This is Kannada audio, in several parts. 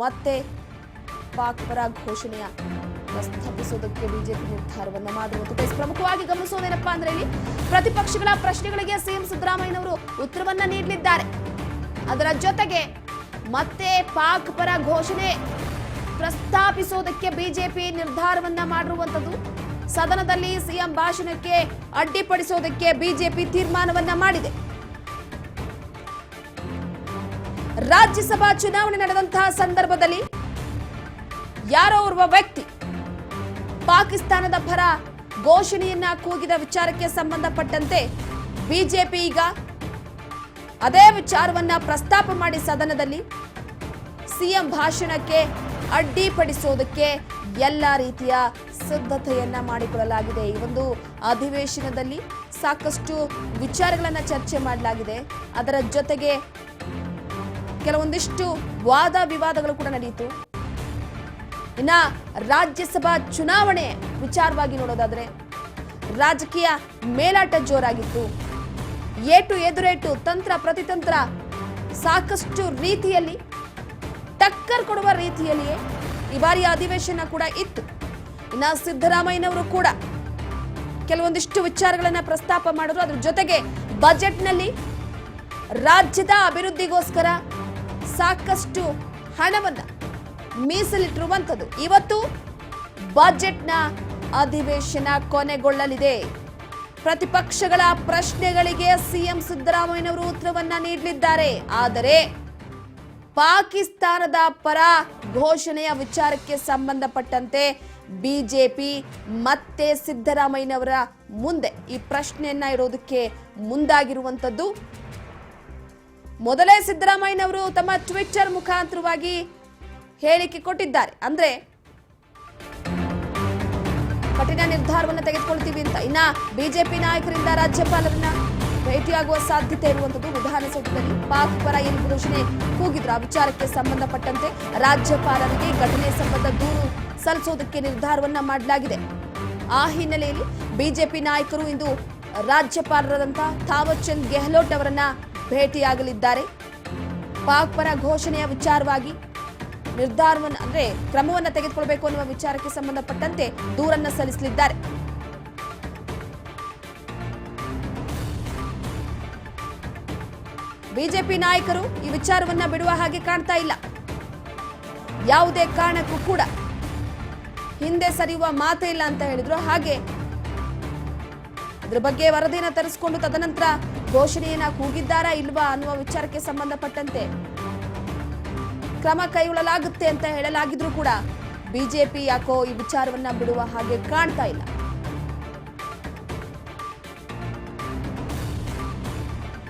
ಮತ್ತೆ ಪಾಕ್ ಪರ ಘೋಷಣೆಯ ಪ್ರಸ್ತಾಪಿಸೋದಕ್ಕೆ ಬಿಜೆಪಿ ನಿರ್ಧಾರವನ್ನು ಮಾಡಿರುವಂಥದ್ದು ಎಸ್ ಪ್ರಮುಖವಾಗಿ ಗಮನಿಸುವುದೇನಪ್ಪ ಅಂದ್ರೆ ಇಲ್ಲಿ ಪ್ರತಿಪಕ್ಷಗಳ ಪ್ರಶ್ನೆಗಳಿಗೆ ಸಿಎಂ ಸಿದ್ದರಾಮಯ್ಯನವರು ಉತ್ತರವನ್ನ ನೀಡಲಿದ್ದಾರೆ. ಅದರ ಜೊತೆಗೆ ಮತ್ತೆ ಪಾಕ್ ಪರ ಘೋಷಣೆ ಪ್ರಸ್ತಾಪಿಸೋದಕ್ಕೆ ಬಿಜೆಪಿ ನಿರ್ಧಾರವನ್ನ ಮಾಡಿರುವಂತದ್ದು ಸದನದಲ್ಲಿ ಸಿಎಂ ಭಾಷಣಕ್ಕೆ ಅಡ್ಡಿಪಡಿಸೋದಕ್ಕೆ ಬಿಜೆಪಿ ತೀರ್ಮಾನವನ್ನ ಮಾಡಿದೆ. ರಾಜ್ಯಸಭಾ ಚುನಾವಣೆ ನಡೆದಂತಹ ಸಂದರ್ಭದಲ್ಲಿ ಯಾರೋ ಓರ್ವ ವ್ಯಕ್ತಿ ಪಾಕಿಸ್ತಾನದ ಪರ ಘೋಷಣೆಯನ್ನ ಕೂಗಿದ ವಿಚಾರಕ್ಕೆ ಸಂಬಂಧಪಟ್ಟಂತೆ ಬಿಜೆಪಿ ಈಗ ಅದೇ ವಿಚಾರವನ್ನ ಪ್ರಸ್ತಾಪ ಮಾಡಿ ಸದನದಲ್ಲಿ ಸಿಎಂ ಭಾಷಣಕ್ಕೆ ಅಡ್ಡಿಪಡಿಸೋದಕ್ಕೆ ಎಲ್ಲ ರೀತಿಯ ಸಿದ್ಧತೆಯನ್ನ ಮಾಡಿಕೊಳ್ಳಲಾಗಿದೆ ಈ ಒಂದು ಅಧಿವೇಶನದಲ್ಲಿ ಸಾಕಷ್ಟು ವಿಚಾರಗಳನ್ನ ಚರ್ಚೆ ಮಾಡಲಾಗಿದೆ. ಅದರ ಜೊತೆಗೆ ಕೆಲವೊಂದಿಷ್ಟು ವಾದ ವಿವಾದಗಳು ಕೂಡ ನಡೆಯಿತು. ಇನ್ನ ರಾಜ್ಯಸಭಾ ಚುನಾವಣೆ ವಿಚಾರವಾಗಿ ನೋಡೋದಾದ್ರೆ ರಾಜಕೀಯ ಮೇಲಾಟ ಜೋರಾಗಿತ್ತು. ಏಟು ಎದುರೇಟು ತಂತ್ರ ಪ್ರತಿತಂತ್ರ ಸಾಕಷ್ಟು ರೀತಿಯಲ್ಲಿ, ಟಕ್ಕರ್ ಕೊಡುವ ರೀತಿಯಲ್ಲಿಯೇ ಈ ಬಾರಿಯ ಅಧಿವೇಶನ ಕೂಡ ಇತ್ತು. ಇನ್ನ ಸಿದ್ದರಾಮಯ್ಯನವರು ಕೂಡ ಕೆಲವೊಂದಿಷ್ಟು ವಿಚಾರಗಳನ್ನ ಪ್ರಸ್ತಾಪ ಮಾಡಿದ್ರು. ಅದ್ರ ಜೊತೆಗೆ ಬಜೆಟ್ನಲ್ಲಿ ರಾಜ್ಯದ ಅಭಿವೃದ್ಧಿಗೋಸ್ಕರ ಸಾಕಷ್ಟು ಹಣವನ್ನ ಮೀಸಲಿಟ್ಟಿರುವಂಥದ್ದು. ಇವತ್ತು ಬಜೆಟ್ನ ಅಧಿವೇಶನ ಕೊನೆಗೊಳ್ಳಲಿದೆ. ಪ್ರತಿಪಕ್ಷಗಳ ಪ್ರಶ್ನೆಗಳಿಗೆ ಸಿಎಂ ಸಿದ್ದರಾಮಯ್ಯನವರು ಉತ್ತರವನ್ನ ನೀಡಲಿದ್ದಾರೆ. ಆದರೆ ಪಾಕಿಸ್ತಾನದ ಪರ ಘೋಷಣೆಯ ವಿಚಾರಕ್ಕೆ ಸಂಬಂಧಪಟ್ಟಂತೆ ಬಿಜೆಪಿ ಮತ್ತೆ ಸಿದ್ದರಾಮಯ್ಯನವರ ಮುಂದೆ ಈ ಪ್ರಶ್ನೆಯನ್ನ ಇರೋದಕ್ಕೆ ಮುಂದಾಗಿರುವಂಥದ್ದು. ಮೊದಲೇ ಸಿದ್ದರಾಮಯ್ಯನವರು ತಮ್ಮ ಟ್ವಿಟ್ಟರ್ ಮುಖಾಂತರವಾಗಿ ಹೇಳಿಕೆ ಕೊಟ್ಟಿದ್ದಾರೆ. ಅಂದ್ರೆ ಕಠಿಣ ನಿರ್ಧಾರವನ್ನು ತೆಗೆದುಕೊಳ್ತೀವಿ ಅಂತ. ಇನ್ನ ಬಿಜೆಪಿ ನಾಯಕರಿಂದ ರಾಜ್ಯಪಾಲರನ್ನ ಭೇಟಿಯಾಗುವ ಸಾಧ್ಯತೆ ಇರುವಂತದ್ದು ವಿಧಾನಸೌಧದಲ್ಲಿ. ಪಾಕ್ ಪರ ಏನು ಘೋಷಣೆ ಕೂಗಿದ್ರು ಆ ವಿಚಾರಕ್ಕೆ ಸಂಬಂಧಪಟ್ಟಂತೆ ರಾಜ್ಯಪಾಲರಿಗೆ ಘಟನೆ ಸಂಬಂಧ ದೂರು ಸಲ್ಲಿಸೋದಕ್ಕೆ ನಿರ್ಧಾರವನ್ನ ಮಾಡಲಾಗಿದೆ. ಆ ಹಿನ್ನೆಲೆಯಲ್ಲಿ ಬಿಜೆಪಿ ನಾಯಕರು ಇಂದು ರಾಜ್ಯಪಾಲರಾದಂತಹ ಥಾವರ್ ಚಂದ್ ಗೆಹ್ಲೋಟ್ ಅವರನ್ನ ಭೇಟಿಯಾಗಲಿದ್ದಾರೆ. ಪಾಕ್ ಪರ ಘೋಷಣೆಯ ವಿಚಾರವಾಗಿ ನಿರ್ಧಾರವನ್ನು ಅಂದ್ರೆ ಕ್ರಮವನ್ನು ತೆಗೆದುಕೊಳ್ಳಬೇಕು ಅನ್ನುವ ವಿಚಾರಕ್ಕೆ ಸಂಬಂಧಪಟ್ಟಂತೆ ದೂರನ್ನ ಸಲ್ಲಿಸಲಿದ್ದಾರೆ. ಬಿಜೆಪಿ ನಾಯಕರು ಈ ವಿಚಾರವನ್ನ ಬಿಡುವ ಹಾಗೆ ಕಾಣ್ತಾ ಇಲ್ಲ. ಯಾವುದೇ ಕಾರಣಕ್ಕೂ ಕೂಡ ಹಿಂದೆ ಸರಿಯುವ ಮಾತೇ ಇಲ್ಲ ಅಂತ ಹೇಳಿದ್ರು. ಹಾಗೆ ಅದ್ರ ಬಗ್ಗೆ ವರದಿನ ತರಿಸಿಕೊಂಡು ತದನಂತರ ಘೋಷಣೆಯನ್ನ ಕೂಗಿದ್ದಾರಾ ಇಲ್ವಾ ಅನ್ನುವ ವಿಚಾರಕ್ಕೆ ಸಂಬಂಧಪಟ್ಟಂತೆ ಕ್ರಮ ಕೈಗೊಳ್ಳಲಾಗುತ್ತೆ ಅಂತ ಹೇಳಲಾಗಿದ್ರು ಕೂಡ ಬಿಜೆಪಿ ಯಾಕೋ ಈ ವಿಚಾರವನ್ನ ಬಿಡುವ ಹಾಗೆ ಕಾಣ್ತಾ ಇಲ್ಲ.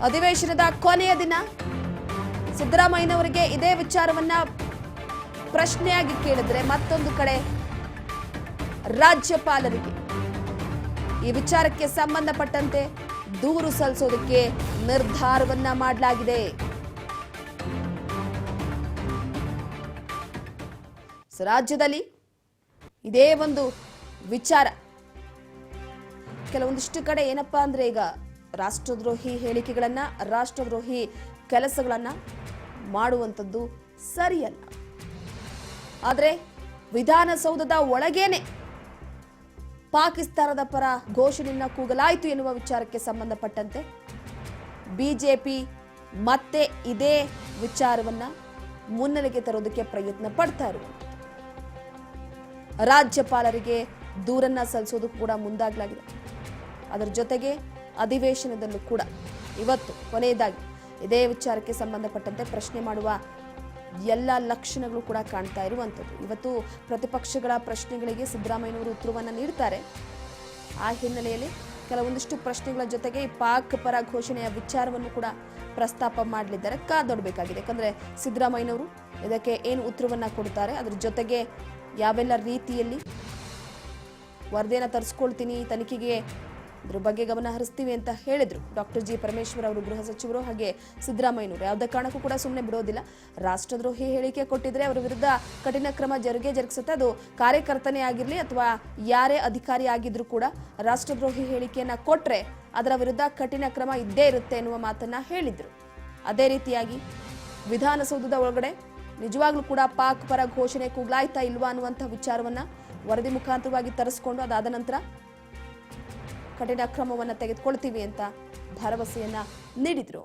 ಅಧಿವೇಶನದ ಕೊನೆಯ ದಿನ ಸಿದ್ದರಾಮಯ್ಯನವರಿಗೆ ಇದೇ ವಿಚಾರವನ್ನ ಪ್ರಶ್ನೆಯಾಗಿ ಕೇಳಿದ್ರೆ ಮತ್ತೊಂದು ಕಡೆ ರಾಜ್ಯಪಾಲರಿಗೆ ಈ ವಿಚಾರಕ್ಕೆ ಸಂಬಂಧಪಟ್ಟಂತೆ ದೂರು ಸಲ್ಲಿಸೋದಕ್ಕೆ ನಿರ್ಧಾರವನ್ನ ಮಾಡಲಾಗಿದೆ. ರಾಜ್ಯದಲ್ಲಿ ಇದೇ ಒಂದು ವಿಚಾರ. ಕೆಲವೊಂದಿಷ್ಟು ಕಡೆ ಏನಪ್ಪಾ ಅಂದ್ರೆ ಈಗ ರಾಷ್ಟ್ರದ್ರೋಹಿ ಹೇಳಿಕೆಗಳನ್ನ, ರಾಷ್ಟ್ರದ್ರೋಹಿ ಕೆಲಸಗಳನ್ನ ಮಾಡುವಂಥದ್ದು ಸರಿಯಲ್ಲ. ಆದರೆ ವಿಧಾನಸೌಧದ ಒಳಗೇನೆ ಪಾಕಿಸ್ತಾನದ ಪರ ಘೋಷಣೆಯನ್ನ ಕೂಗಲಾಯಿತು ಎನ್ನುವ ವಿಚಾರಕ್ಕೆ ಸಂಬಂಧಪಟ್ಟಂತೆ ಬಿಜೆಪಿ ಮತ್ತೆ ಇದೇ ವಿಚಾರವನ್ನ ಮುನ್ನೆಲೆಗೆ ತರೋದಕ್ಕೆ ಪ್ರಯತ್ನ ಪಡ್ತಾ ಇರುವ ರಾಜ್ಯಪಾಲರಿಗೆ ದೂರನ್ನ ಸಲ್ಲಿಸೋದು ಕೂಡ ಮುಂದಾಗಲಾಗಿದೆ. ಅದರ ಜೊತೆಗೆ ಅಧಿವೇಶನದಲ್ಲೂ ಕೂಡ ಇವತ್ತು ಕೊನೆಯದಾಗಿ ಇದೇ ವಿಚಾರಕ್ಕೆ ಸಂಬಂಧಪಟ್ಟಂತೆ ಪ್ರಶ್ನೆ ಮಾಡುವ ಎಲ್ಲ ಲಕ್ಷಣಗಳು ಕೂಡ ಕಾಣ್ತಾ ಇರುವಂಥದ್ದು. ಇವತ್ತು ಪ್ರತಿಪಕ್ಷಗಳ ಪ್ರಶ್ನೆಗಳಿಗೆ ಸಿದ್ದರಾಮಯ್ಯನವರು ಉತ್ತರವನ್ನು ನೀಡ್ತಾರೆ. ಆ ಹಿನ್ನೆಲೆಯಲ್ಲಿ ಕೆಲವೊಂದಿಷ್ಟು ಪ್ರಶ್ನೆಗಳ ಜೊತೆಗೆ ಪಾಕ್ ಪರ ಘೋಷಣೆಯ ವಿಚಾರವನ್ನು ಕೂಡ ಪ್ರಸ್ತಾಪ ಮಾಡಲಿದ್ದಾರೆ. ಕಾದೊಡಬೇಕಾಗಿದೆ. ಯಾಕಂದರೆ ಸಿದ್ದರಾಮಯ್ಯನವರು ಇದಕ್ಕೆ ಏನು ಉತ್ತರವನ್ನು ಕೊಡ್ತಾರೆ, ಅದರ ಜೊತೆಗೆ ಯಾವೆಲ್ಲ ರೀತಿಯಲ್ಲಿ ವರದಿಯನ್ನು ತರಿಸ್ಕೊಳ್ತೀನಿ, ತನಿಖೆಗೆ ಇದ್ರ ಬಗ್ಗೆ ಗಮನ ಹರಿಸ್ತೀವಿ ಅಂತ ಹೇಳಿದ್ರು ಡಾಕ್ಟರ್ ಜಿ ಪರಮೇಶ್ವರ್ ಅವರು ಗೃಹ ಸಚಿವರು ಹಾಗೆ ಸಿದ್ದರಾಮಯ್ಯನವರು. ಯಾವುದೇ ಕಾರಣಕ್ಕೂ ಕೂಡ ಸುಮ್ಮನೆ ಬಿಡೋದಿಲ್ಲ. ರಾಷ್ಟ್ರದ್ರೋಹಿ ಹೇಳಿಕೆ ಕೊಟ್ಟಿದ್ರೆ ಅವರ ವಿರುದ್ಧ ಕಠಿಣ ಕ್ರಮ ಜರುಗೇ ಜರುಗಿಸುತ್ತೆ. ಅದು ಕಾರ್ಯಕರ್ತನೇ ಆಗಿರಲಿ ಅಥವಾ ಯಾರೇ ಅಧಿಕಾರಿ ಆಗಿದ್ರು ಕೂಡ ರಾಷ್ಟ್ರದ್ರೋಹಿ ಹೇಳಿಕೆಯನ್ನು ಕೊಟ್ಟರೆ ಅದರ ವಿರುದ್ಧ ಕಠಿಣ ಕ್ರಮ ಇದ್ದೇ ಇರುತ್ತೆ ಎನ್ನುವ ಮಾತನ್ನ ಹೇಳಿದ್ರು. ಅದೇ ರೀತಿಯಾಗಿ ವಿಧಾನಸೌಧದ ಒಳಗಡೆ ನಿಜವಾಗ್ಲೂ ಕೂಡ ಪಾಕ್ ಪರ ಘೋಷಣೆ ಕೂಗ್ಲಾಯ್ತಾ ಇಲ್ವಾ ಅನ್ನುವಂಥ ವಿಚಾರವನ್ನ ವರದಿ ಮುಖಾಂತರವಾಗಿ ತರಿಸ್ಕೊಂಡು ಅದಾದ ನಂತರ ಕಠಿಣ ಕ್ರಮವನ್ನು ತೆಗೆದುಕೊಳ್ತೀವಿ ಅಂತ ಭರವಸೆಯನ್ನ ನೀಡಿದ್ರು